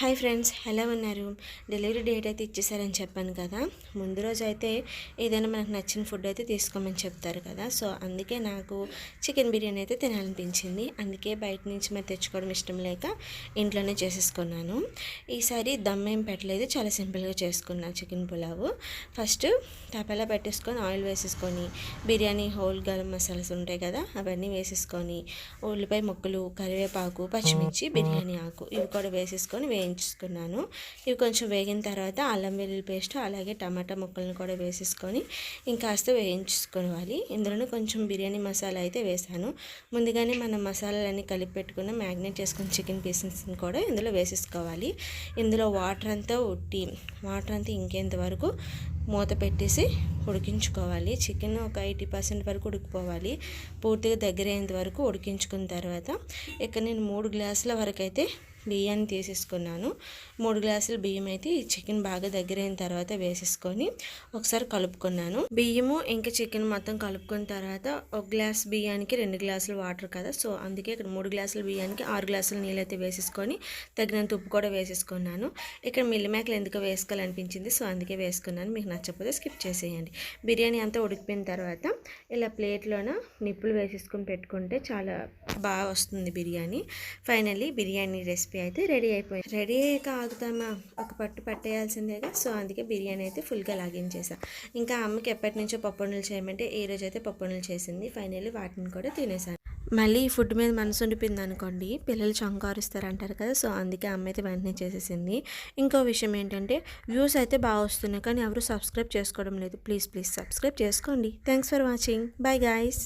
Hi friends ఎలా ఉన్నారు? Delivery date అయితే ఇచ్చేసారని చెప్పాను కదా. ముందు రోజు అయితే ఏదైనా మనకు నచ్చిన ఫుడ్ అయితే తీసుకోమని చెప్తారు కదా. సో అందుకే నాకు చికెన్ బిర్యానీ అయితే తినాలనిపించింది. అందుకే బయట నుంచి మరి తెచ్చుకోవడం ఇష్టం లేక ఇంట్లోనే చేసేసుకున్నాను. ఈసారి దమ్ ఏం పెట్టలేదు. చాలా సింపుల్గా చేసుకున్నాను చికెన్ పులావు. ఫస్ట్ తపలా పెట్టేసుకొని ఆయిల్ వేసేసుకొని బిర్యానీ హోల్ గరం మసాలాస్ ఉంటాయి కదా అవన్నీ వేసేసుకొని ఉల్లిపాయ ముక్కలు కరివేపాకు పచ్చిమిర్చి బిర్యానీ ఆకు ఇవి కూడా వేసేసుకొని వేయించి వేయించుకున్నాను ఇవి కొంచెం వేగిన తర్వాత అల్లం వెల్లుల్లి పేస్ట్ అలాగే టమాటా ముక్కలను కూడా వేసేసుకొని ఇంకాస్త వేయించుకోవాలి ఇందులోనే కొంచెం బిర్యానీ మసాలా అయితే వేసాను. ముందుగానే మనం మసాలాలన్నీ కలిపి పెట్టుకున్న మ్యాగ్నేట్ చేసుకున్న చికెన్ పీసెస్ని కూడా ఇందులో వేసేసుకోవాలి. ఇందులో వాటర్ అంతా ఉట్టి వాటర్ అంతా ఇంకేంత వరకు మూత పెట్టేసి ఉడికించుకోవాలి. చికెన్ ఒక ఎయిటీ పర్సెంట్ వరకు ఉడికిపోవాలి. పూర్తిగా దగ్గర అయ్యేంత వరకు ఉడికించుకున్న తర్వాత ఇక్కడ నేను మూడు గ్లాసుల వరకు అయితే బియ్యాన్ని తీసేసుకున్నాను. మూడు గ్లాసులు బియ్యం అయితే ఈ చికెన్ బాగా దగ్గరైన తర్వాత వేసేసుకొని ఒకసారి కలుపుకున్నాను. బియ్యము ఇంకా చికెన్ మొత్తం కలుపుకున్న తర్వాత ఒక గ్లాస్ బియ్యానికి రెండు గ్లాసులు వాటర్ కదా సో అందుకే ఇక్కడ మూడు గ్లాసుల బియ్యానికి ఆరు గ్లాసుల నీళ్ళు అయితే వేసేసుకొని తగినంత ఉప్పు కూడా వేసేసుకున్నాను. ఇక్కడ మిల్లి మేకలు ఎందుకు వేసుకోవాలనిపించింది సో అందుకే వేసుకున్నాను. మీకు నచ్చకపోతే స్కిప్ చేసేయండి. బిర్యానీ అంతా ఉడికిపోయిన తర్వాత ఇలా ప్లేట్లోన నిప్పులు వేసేసుకొని పెట్టుకుంటే చాలా బాగా వస్తుంది biryani. Finally biryani recipe recipe అయితే రెడీ అయిపోయింది. రెడీ అయ్యాక ఆగుతామా ఒక పట్టు పట్టేయాల్సిందేగా. సో అందుకే బిర్యానీ అయితే ఫుల్గా లాగించేసా. ఇంకా అమ్మకి ఎప్పటి నుంచో పప్పుండలు చేయమంటే ఈ రోజు అయితే పప్పునులు చేసింది. ఫైనల్లీ వాటిని కూడా తినేసాను. మళ్ళీ ఫుడ్ మీద మనసు ఉండిపోయింది అనుకోండి పిల్లలు చంకారుస్తారు అంటారు కదా. సో అందుకే అమ్మ అయితే వెంటనే చేసేసింది. ఇంకో విషయం ఏంటంటే వ్యూస్ అయితే బాగా వస్తున్నాయి కానీ ఎవరు సబ్స్క్రైబ్ చేసుకోవడం లేదు. ప్లీజ్ ప్లీజ్ సబ్స్క్రైబ్ చేసుకోండి. Thanks for watching. Bye guys.